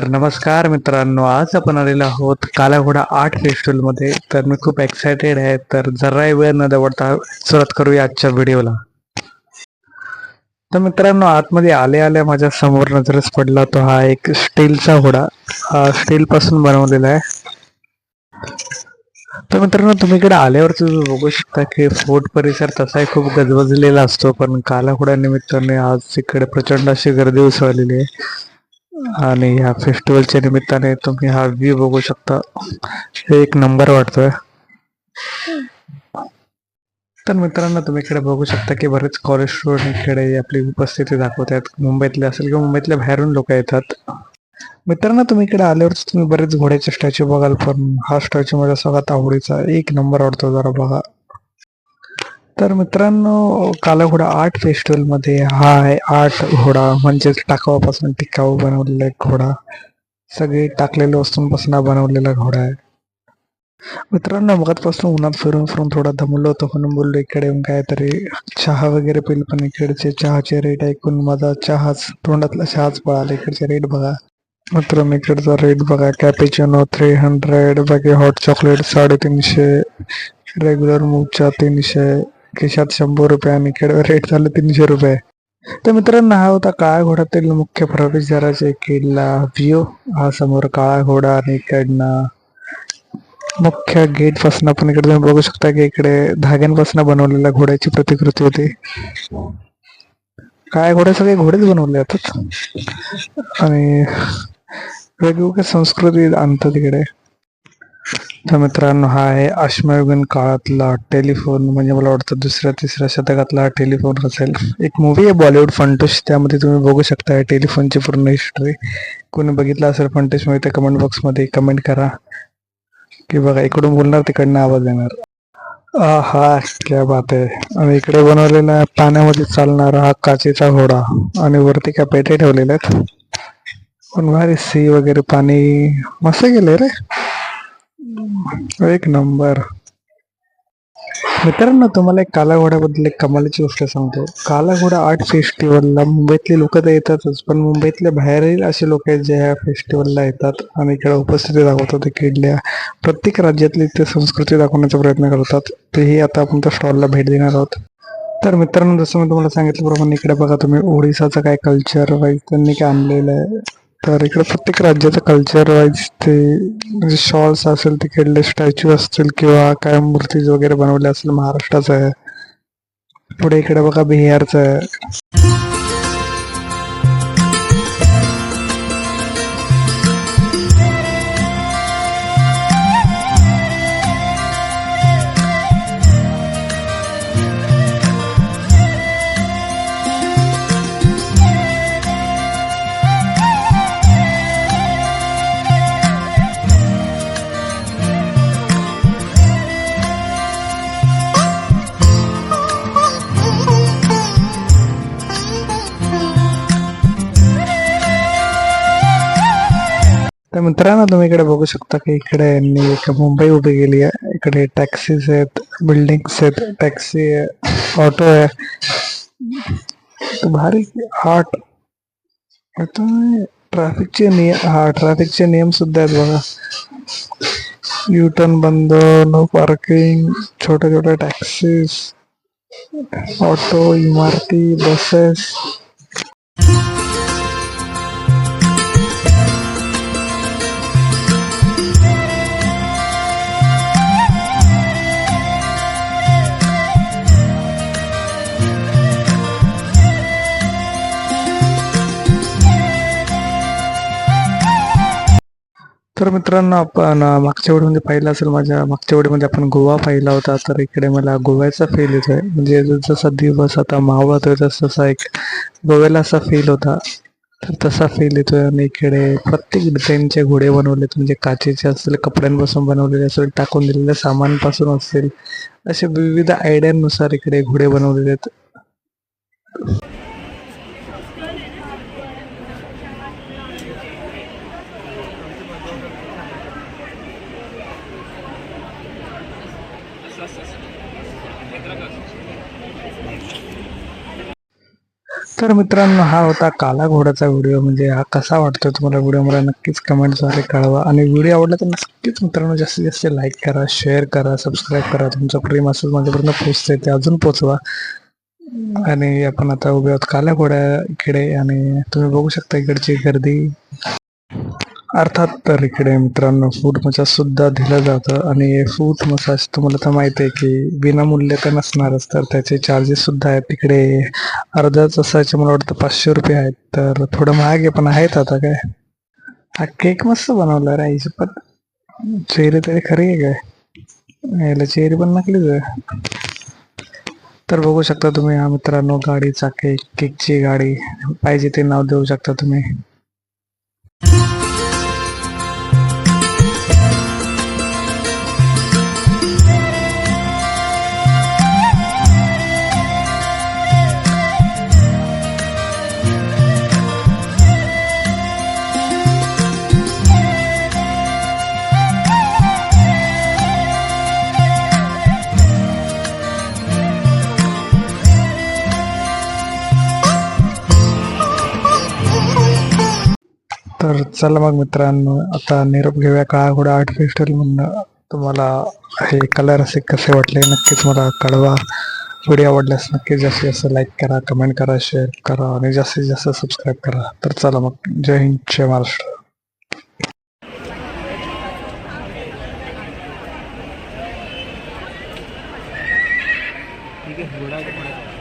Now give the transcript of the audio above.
तर नमस्कार मित्रांनो. आज आपण आलेलो आहोत कालाघोडा आर्ट फेस्टिवलमध्ये तर मी खूप एक्सायटेड आहे. तर जराही वेळ न दवडता सुरुवात करूया आजच्या व्हिडिओला. तर मित्रांनो आतमध्ये आले आल्या माझ्यासमोर नजरेस पडला तो हा एक स्टीलचा घोडा. हा स्टील पासून बनवलेला आहे. तर मित्रांनो तुम्ही इकडे आल्यावर तुम्ही बघू शकता की फोर्ट परिसर तसाही खूप गजबजलेला असतो. पण कालाघोडा निमित्ताने आज इकडे प्रचंड अशी गर्दी उसळलेली आहे. आणि ह्या फेस्टिवलच्या निमित्ताने तुम्ही हा व्ह्यू बघू शकता. हे एक नंबर वाटतोय. तर मित्रांनो तुम्ही इकडे बघू शकता की बरेच कॉलेज स्टुडंट इकडे आपली उपस्थिती दाखवत आहेत मुंबईतले असेल किंवा मुंबईतल्या बाहेरून लोक येतात. मित्रांनो तुम्ही इकडे आल्यावर तुम्ही बरेच घोड्याचे स्टॅच्यू बघाल. पण हा स्टॅच्यू माझ्या सगळ्यात आवडीचा एक नंबर आवडतो जरा बघा. तर मित्रांनो काला घोडा आर्ट फेस्टिवलमध्ये हा आहे आर्ट घोडा म्हणजेच टाकावापासून टिकाऊ बनवलेला एक घोडा. सगळे टाकलेल्या वस्तूंपासून हा बनवलेला घोडा आहे. मित्रांनो मगातपासून उन्हात फिरून फिरून थोडा दमलो होतो म्हणून बोललो इकडे येऊन काहीतरी चहा वगैरे पिल पण इकडचे चहाचे रेट ऐकून माझा चहाच तोंडातला चहाच पळाला. इकडचे रेट बघा. मित्रांनो इकडचा रेट बघा. कॅपेचिनो थ्री हंड्रेड बाकी हॉट चॉकलेट साडेतीनशे रेग्युलर मूगच्या तीनशे खिशात शंभर रुपये आणि इकडे रेट झालं तीनशे रुपये. तर मित्रांनो हा होता काळ्या घोड्यातील मुख्य प्रवेशद्वाराचे किल्ला. व्ह्यू हा समोर काळा घोडा आणि इकडनं मुख्य गेटपासून आपण इकडे तुम्ही बघू शकता की इकडे धाग्यांपासून बनवलेल्या घोड्याची प्रतिकृती होती. काय घोडे सगळे घोडेच बनवले जातात. आणि वेगवेगळ्या संस्कृती आणतात इकडे. तर मित्रांनो हा आहे अश्मयुगीन काळातला टेलिफोन म्हणजे मला वाटतं दुसऱ्या तिसऱ्या शतकातला टेलिफोन असेल. एक मूवी आहे बॉलिवूड फंटोश त्यामध्ये तुम्ही बघू शकता या टेलिफोनची पूर्ण हिस्ट्री कोणी बघितला असेल फंटोशमध्ये कमेंट बॉक्समध्ये कमेंट करा. की बघा इकडून बोलणार तिकडनं आवाज येणार. हा क्या बात आहे. आणि इकडे बनवलेला पाण्यामध्ये चालणारा हा काचेचा घोडा. आणि वरती काय पेटे ठेवलेले आहेत. पण भारी सी वगैरे पाणी. मस्त गेले रे. एक नंबर. मित्रांनो तुम्हाला एक काला घोड्याबद्दल एक कमालीची गोष्ट सांगतो. काला घोडा आर्ट फेस्टिवलला मुंबईतले लोक तर येतातच पण मुंबईतल्या बाहेरही असे लोक आहेत जे ह्या फेस्टिवलला येतात आणि इकडे उपस्थिती दाखवतात इकडल्या. प्रत्येक राज्यातली ते संस्कृती दाखवण्याचा प्रयत्न करतात. तेही आता आपण त्या स्टॉलला भेट देणार आहोत. तर मित्रांनो जसं मी तुम्हाला सांगितल्याप्रमाणे इकडे बघा तुम्ही ओडिसाचं काय कल्चर वाईज त्यांनी काय आणलेलं आहे. तर इकडे प्रत्येक राज्याचं कल्चर वाईज ते म्हणजे शॉल्स असेल तिकडले स्टॅच्यू असतील किंवा काय मूर्तीज वगैरे बनवले असेल महाराष्ट्राचं आहे. पुढे इकडे बघा बिहारचं आहे. तर मित्रांनो तुम्ही इकडे बघू शकता की इकडे यांनी एक मुंबई उभी केली आहे. इकडे टॅक्सीज आहेत बिल्डिंग्स आहेत टॅक्सी आहे ऑटो आहे. भारी आर्ट आता ट्रॅफिकचे नियम हा ट्रॅफिकचे नियम सुद्धा आहेत बघा. यू टर्न बंद नो पार्किंग छोट्या छोट्या टॅक्सीज ऑटो इमारती बसेस तर मित्रांनो आपण मागच्या वेळीमध्ये पाहिलं असेल माझ्या मागच्या वेळीमध्ये आपण गोवा पाहिला होता. तर इकडे मला गोव्याचा फील येतोय. म्हणजे जसा दिवस आता मावळतोय तस तसा एक गोव्याला असा फील होता. तर तसा फील येतोय. आणि इकडे प्रत्येक डिझाईनचे घोडे बनवलेत म्हणजे काचेचे असतील कपड्यांपासून बनवलेले असेल टाकून दिलेल्या सामानपासून असतील असे विविध आयडियांनुसार इकडे घोडे बनवलेले आहेत. तर मित्रांनो हा होता काला घोड्याचा व्हिडिओ. म्हणजे हा कसा वाटतो तुम्हाला व्हिडिओ? मला नक्कीच कमेंट्सद्वारे कळवा. आणि व्हिडिओ आवडला तर नक्कीच मित्रांनो जास्तीत जास्त लाईक करा शेअर करा सबस्क्राईब करा. तुमचं प्रेम असं माझ्यापर्यंत पोचते ते अजून पोचवा आणि आपण आता उभे आहोत काल्या घोड्या इकडे आणि तुम्ही बघू शकता इकडची गर्दी. अर्थात तर इकडे मित्रांनो फूड मसाज सुद्धा दिलं जातं आणि फूड मसाज तुम्हाला तर माहिती आहे की विनामूल्य तर नसणारच तर त्याचे चार्जेस सुद्धा आहेत तिकडे. अर्धा तासाचे मला वाटतं पाचशे रुपये आहेत तर थोडं महाग आहे पण आहेत आता काय? हा केक मस्त बनवला रे आईची पण चेहरे तरी खरी आहे काय? याला चेहरे पण नकलीच आहे. तर बघू शकता तुम्ही हा मित्रांनो गाडीचा केक केकची गाडी पाहिजे ते नाव देऊ शकता तुम्ही. तर चला मग मित्रांनो आता निरोप घेऊया काळा घोडा आर्ट फेस्टिवल म्हणून तुम्हाला हे कलर असे कसे वाटले नक्कीच मला कळवा. व्हिडिओ आवडल्यास नक्कीच जास्तीत जास्त लाईक करा कमेंट करा शेअर करा आणि जास्तीत जास्त सबस्क्राईब करा. तर चला मग जय हिंद जय महाराष्ट्र. ठीक आहे